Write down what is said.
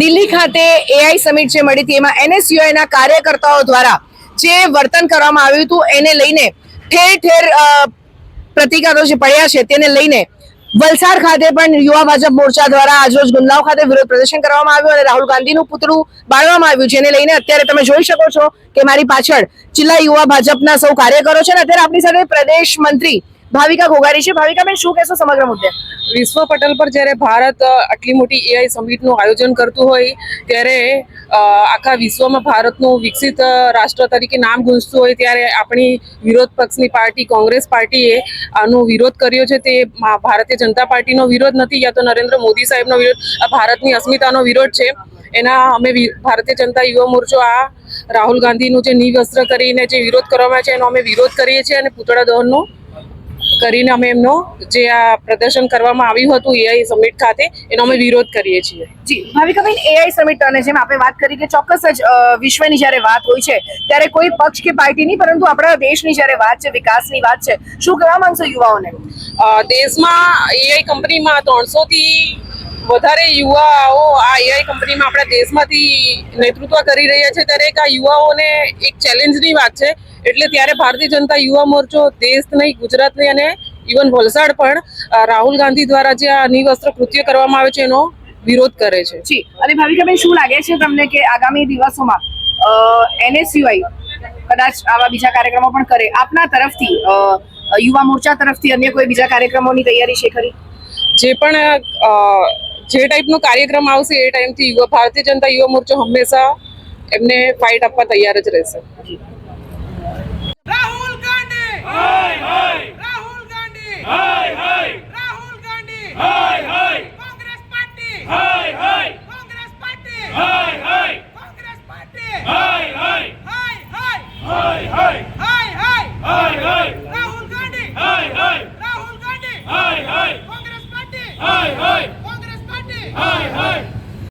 દિલ્હી ખાતે AI summit જે મળી હતી, એમાં NSUI ના કાર્યકર્તાઓ દ્વારા જે વર્તન કરવામાં આવ્યું હતું, એને લઈને ઠેર ઠેર પ્રતિકારો જે પડ્યા છે, તેને લઈને વલસાડ ખાતે પણ યુવા ભાજપ મોરચા દ્વારા આજરોજ ગુંદલાવ ખાતે વિરોધ પ્રદર્શન કરવામાં આવ્યું અને રાહુલ ગાંધીનું પુતળું બાળવામાં આવ્યું, જેને લઈને અત્યારે તમે જોઈ શકો છો કે મારી પાછળ જિલ્લા યુવા ભાજપના સૌ કાર્યકરો છે અને અત્યારે આપણી સાથે પ્રદેશ મંત્રી ભાવિકા ઘોઘારી છે. ભાવિકાબેન શું કહેશો સમગ્ર મુદ્દે? વિશ્વ પટલ પર જ્યારે ભારત આટલી મોટી એઆઈ સમિટનું આયોજન કરતું હોય, ત્યારે આખા વિશ્વમાં ભારતનું વિકસિત રાષ્ટ્ર તરીકે નામ ગુંજતું હોય, ત્યારે આપણી વિરોધ પક્ષની પાર્ટી, કોંગ્રેસ પાર્ટીએ આનો વિરોધ કર્યો છે. તે ભારતીય જનતા પાર્ટીનો વિરોધ નથી, યા તો નરેન્દ્ર મોદી સાહેબનો વિરોધ ભારતની અસ્મિતાનો વિરોધ છે. એના અમે ભારતીય જનતા યુવા મોરચો આ રાહુલ ગાંધીનું જે નિવસ્ત્ર કરીને જે વિરોધ કરવામાં છે, એનો અમે વિરોધ કરીએ છીએ અને પૂતળા દહનનો કરીને અમે એમનો જે આ પ્રદર્શન કરવામાં આવ્યું હતું એઆઈ સમિટ ખાતે એનો અમે વિરોધ કરીએ છીએ. જી ભાવિકાબેન એઆઈ સમિટ અને જેમ આપણે વાત કરી કે ચોક્કસ જ વિશ્વની જ્યારે વાત હોય છે ત્યારે કોઈ પક્ષ કે પાર્ટીની પરંતુ આપણા દેશની જ્યારે વાત છે વિકાસની વાત છે શું કહેવા માંગશો યુવાઓને? દેશમાં એઆઈ કંપનીમાં ત્રણસો થી વધારે યુવાઓ આ એઆઈ કંપનીમાં આપણા દેશમાંથી નેતૃત્વ કરી રહ્યા છે ત્યારે એક આ યુવાઓને એક ચેલેન્જની વાત છે. એટલે ત્યારે ભારતીય જનતા યુવા મોરચો દેશ નહીં ગુજરાત નહીં અને ઇવન વલસાડ પણ રાહુલ ગાંધી દ્વારા જે આ નિવસ્ત્ર કૃત્ય કરવામાં આવે છે એનો વિરોધ કરે છે. જી. અને ભાવિકાબેન શું લાગે છે તમને કે આગામી દિવસોમાં એનએસયુઆઈ કદાચ આવા બીજા કાર્યક્રમો પણ કરે? આપના તરફથી યુવા મોરચા તરફથી અન્ય કોઈ બીજા કાર્યક્રમોની તૈયારી છે ખરી? જે પણ જે ટાઈપનો કાર્યક્રમ આવશે એ ટાઈમથી યુવા ભારતીય જનતા યુવા મોરચો હંમેશા એમને ફાઇટ આપવા તૈયાર જ રહેશે Rahul Gandhi Rahul Gandhi Rahul Gandhi Congress party Congress party Congress party Rahul Gandhi Rahul Gandhi Congress party હાય હાય